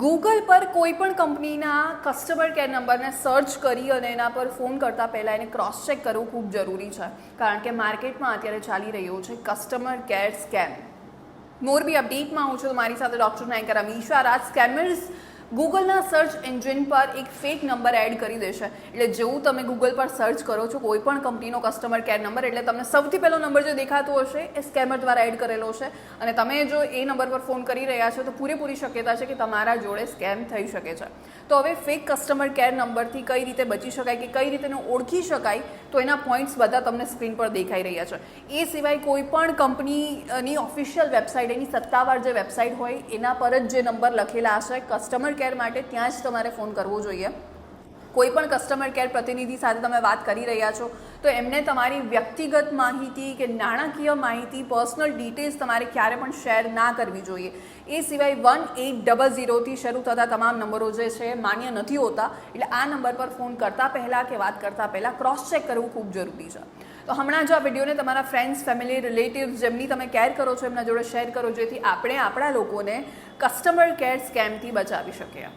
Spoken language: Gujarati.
ગૂગલ પર કોઈ પણ કંપનીના કસ્ટમર કેર નંબરને સર્ચ કરી અને એના પર ફોન કરતાં પહેલાં એને ક્રોસ ચેક કરવું ખૂબ જરૂરી છે. કારણ કે માર્કેટમાં અત્યારે ચાલી રહ્યો છે કસ્ટમર કેર સ્કેમ મોરબી અપડેટમાં હું છું મારી સાથે ડૉક્ટર નાયકર અમીશા રાજ સ્કેમર્સ ગૂગલના સર્ચ એન્જિન પર એક ફેક નંબર એડ કરી દેશે. એટલે જેવું તમે ગૂગલ પર સર્ચ કરો છો, કોઈ પણ કંપનીનો કસ્ટમર કેર નંબર, એટલે તમને સૌથી પહેલો નંબર જે દેખાતો હશે એ સ્કેમર દ્વારા એડ કરેલો છે અને તમે જો એ નંબર પર ફોન કરી રહ્યા છો, તો પૂરેપૂરી શક્યતા છે કે તમારા જોડે સ્કેમ થઈ શકે છે. તો હવે ફેક કસ્ટમર કેર નંબરથી કઈ રીતે બચી શકાય કે કઈ રીતે ઓળખી શકાય તો એના પોઈન્ટ્સ બધા તમને સ્ક્રીન પર દેખાઈ રહ્યા છે. એ સિવાય કોઈ પણ કંપનીની ઓફિશિયલ વેબસાઇટ એની સત્તાવાર જે વેબસાઇટ હોય, એના પર જ જે નંબર લખેલા હશે કસ્ટમર કેર માટે ત્યાં જ તમારે ફોન કરવો જોઈએ. કોઈ પણ કસ્ટમર કેર પ્રતિનિધિ સાથે તમે વાત કરી રહ્યા છો, તો એમને તમારી વ્યક્તિગત માહિતી કે નાણાકીય માહિતી પર્સનલ ડિટેલ્સ તમારે ક્યારે પણ શેર ના કરવી જોઈએ. એ સિવાય વન એટ ડબલ ઝીરોથી શરૂ થતા તમામ નંબરો જે છે માન્ય નથી હોતા, એટલે આ નંબર પર ફોન કરતાં પહેલાં કે વાત કરતાં પહેલાં ક્રોસ ચેક કરવું ખૂબ જરૂરી છે. તો હમણાં જ આ વિડીયોને તમારા ફ્રેન્ડ્સ ફેમિલી રિલેટિવ્સ જેમની તમે કેર કરો છો, એમના જોડે શેર કરો, જેથી આપણે આપણા લોકોને કસ્ટમર કેર સ્કેમથી બચાવી શકીએ.